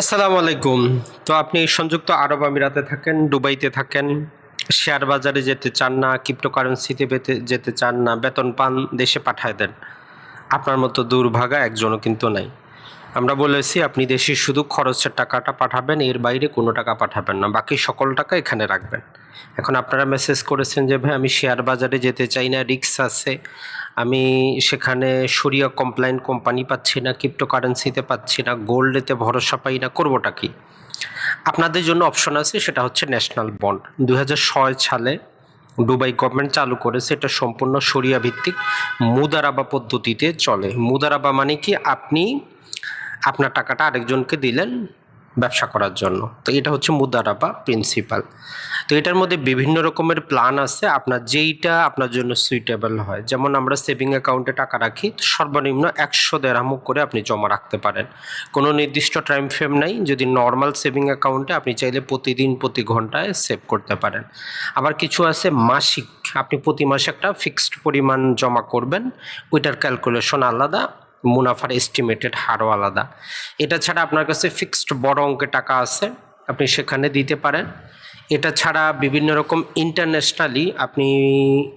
আসসালামু আলাইকুম। তো আপনি সংযুক্ত আরব আমিরাতে থাকেন, দুবাইতে থাকেন, শেয়ার বাজারে যেতে চান না ক্রিপ্টোকারেন্সিতে পেতে যেতে চান না, বেতন পান, দেশে পাঠায় দেন। আপনার মতো দুর্ভাগা একজনও কিন্তু নাই। আমরা বলেছি, আপনি দেশে শুধু খরচের টাকাটা পাঠাবেন, এর বাইরে কোনো টাকা পাঠাবেন না, বাকি সকল টাকা এখানে রাখবেন। এখন আপনারা মেসেজ করেছেন যে, ভাই, আমি শেয়ার বাজারে যেতে চাই না রিক্স আছে। আমি সেখানে সরিয়া কমপ্লাইন কোম্পানি পাচ্ছি না ক্রিপ্টোকারেন্সিতে পাচ্ছি না গোল্ডেতে ভরসা পাই না, করবোটা কি? আপনাদের জন্য অপশন আছে, সেটা হচ্ছে ন্যাশনাল বন্ড দু হাজার ছয় সালে দুবাই গভর্নমেন্ট চালু করেছে এটা সম্পূর্ণ সরিয়া ভিত্তিক মুদারাবা পদ্ধতিতে চলে। মুদারাবা মানে কি? আপনি আপনার টাকাটা আরেকজনকে দিলেন ব্যবসা করার জন্য। তো এটা হচ্ছে মুদারা বা প্রিন্সিপাল তো এটার মধ্যে বিভিন্ন রকমের প্ল্যান আছে। আপনার যেইটা আপনার জন্য সুইটেবল হয়। যেমন আমরা সেভিং অ্যাকাউন্টে টাকা রাখি সর্বনিম্ন একশো দেড়হামু করে আপনি জমা রাখতে পারেন। কোনো নির্দিষ্ট টাইম ফ্রেম নাই। যদি নর্মাল সেভিং অ্যাকাউন্টে আপনি চাইলে প্রতিদিন প্রতি ঘন্টায় সেভ করতে পারেন। আবার কিছু আছে মাসিক। আপনি প্রতি মাসে একটা ফিক্সড পরিমাণ জমা করবেন। ওইটার ক্যালকুলেশন আলাদা। মুনাফার এস্টিমেটেড হারও আলাদা। এটা ছাড়া আপনার কাছে ফিক্সড বড় অঙ্কের টাকা আছে, আপনি সেখানে দিতে পারেন। এটা ছাড়া বিভিন্ন রকম ইন্টারন্যাশনালি আপনি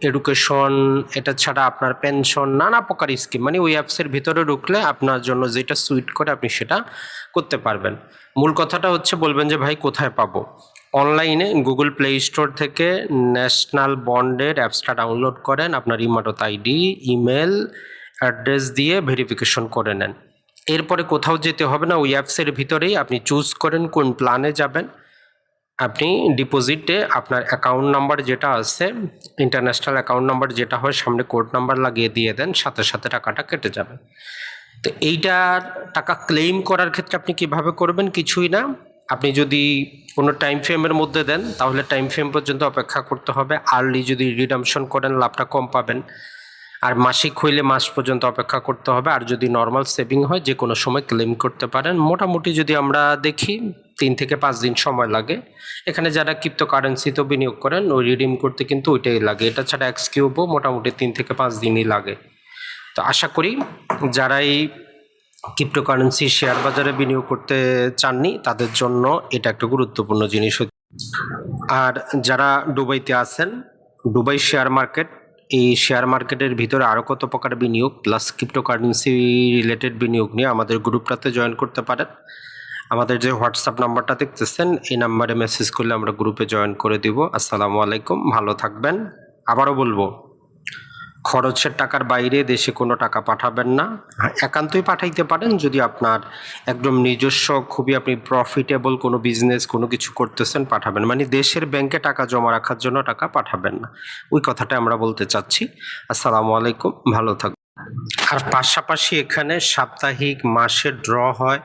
এডুকেশন এটা ছাড়া আপনার পেনশন নানা প্রকার স্কিম মানে ওই অ্যাপসের ভিতরে ঢুকলে আপনার জন্য যেটা সুইট করে আপনি সেটা করতে পারবেন। মূল কথাটা হচ্ছে বলবেন যে, ভাই, কোথায় পাবো? অনলাইনে গুগল প্লে স্টোর থেকে ন্যাশনাল বন্ডের অ্যাপসটা ডাউনলোড করেন, আপনার ইমারত আইডি ইমেল অ্যাড্রেস দিয়ে ভেরিফিকেশন করে নেন। এরপরে কোথাও যেতে হবে না, ওই অ্যাপসের ভিতরেই আপনি চুজ করেন কোন প্ল্যানে যাবেন। আপনি ডিপোজিটে আপনার অ্যাকাউন্ট নাম্বার যেটা আছে ইন্টারন্যাশনাল অ্যাকাউন্ট নাম্বার যেটা হয়, সামনে কোড নাম্বার লাগিয়ে দিয়ে দেন, সাথে সাথে টাকাটা কেটে যাবে। তো এইটার টাকা ক্লেম করার ক্ষেত্রে আপনি কীভাবে করবেন? কিছুই না। আপনি যদি কোনো টাইম ফ্রেমের মধ্যে দেন, তাহলে টাইম ফ্রেম পর্যন্ত অপেক্ষা করতে হবে। আর্লি যদি রিডামশন করেন, লাভটা কম পাবেন। আর মাসিক হইলে মাস পর্যন্ত অপেক্ষা করতে হবে। আর যদি নর্মাল সেভিং হয়, যে কোনো সময় ক্লেম করতে পারেন। মোটামুটি যদি আমরা দেখি, তিন থেকে পাঁচ দিন সময় লাগে। এখানে যারা ক্রিপ্টো কারেন্সিতেও বিনিয়োগ করেন, ওই রিডিম করতে কিন্তু ওইটাই লাগে। এটা ছাড়া এক্স কিউবও মোটামুটি তিন থেকে পাঁচ দিনই লাগে। তো আশা করি যারা এই ক্রিপ্টোকারেন্সি শেয়ার বাজারে বিনিয়োগ করতে চাননি, তাদের জন্য এটা একটা গুরুত্বপূর্ণ জিনিস। আর যারা দুবাইতে আছেন, দুবাই শেয়ার মার্কেট এই শেয়ার মার্কেটের ভিতরে আরও কত প্রকার বিনিয়োগ প্লাস ক্রিপ্টোকারেন্সি রিলেটেড বিনিয়োগ নিয়ে আমাদের গ্রুপটাতে জয়েন করতে পারেন। আমাদের যে হোয়াটসঅ্যাপ নাম্বারটা দেখতেছেন, এই নাম্বারে মেসেজ করলে আমরা গ্রুপে জয়েন করে দিব। আসসালামু আলাইকুম, ভালো থাকবেন। আবারও বলব খরচের টাকার বাইরে দেশে কোনো টাকা পাঠাবেন না। হ্যাঁ, একান্তই পাঠাইতে পারেন যদি আপনার একদম নিজস্ব খুবই আপনি প্রফিটেবল কোনো বিজনেস কোনো কিছু করতেছেন পাঠাবেন। মানে দেশের ব্যাংকে টাকা জমা রাখার জন্য টাকা পাঠাবেন না। ওই কথাটা আমরা বলতে চাচ্ছি। আসসালামু আলাইকুম ভালো থাকবেন আর পাশাপাশি এখানে সাপ্তাহিক মাসে ড্র হয়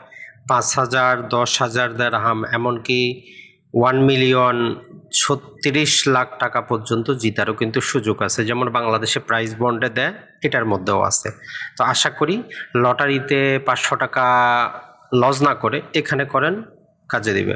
পাঁচ হাজার দশ হাজার দেড় দেড়হাম এমনকি ওয়ান মিলিয়ন ছত্রিশ লাখ টাকা পর্যন্ত জিতারও কিন্তু সুযোগ আছে। যেমন বাংলাদেশে প্রাইজ বন্ডে দেয়, এটার মধ্যেও আছে। তো আশা করি লটারিতে পাঁচশো টাকা লজ না করে এখানে করেন, কাজে দিবে।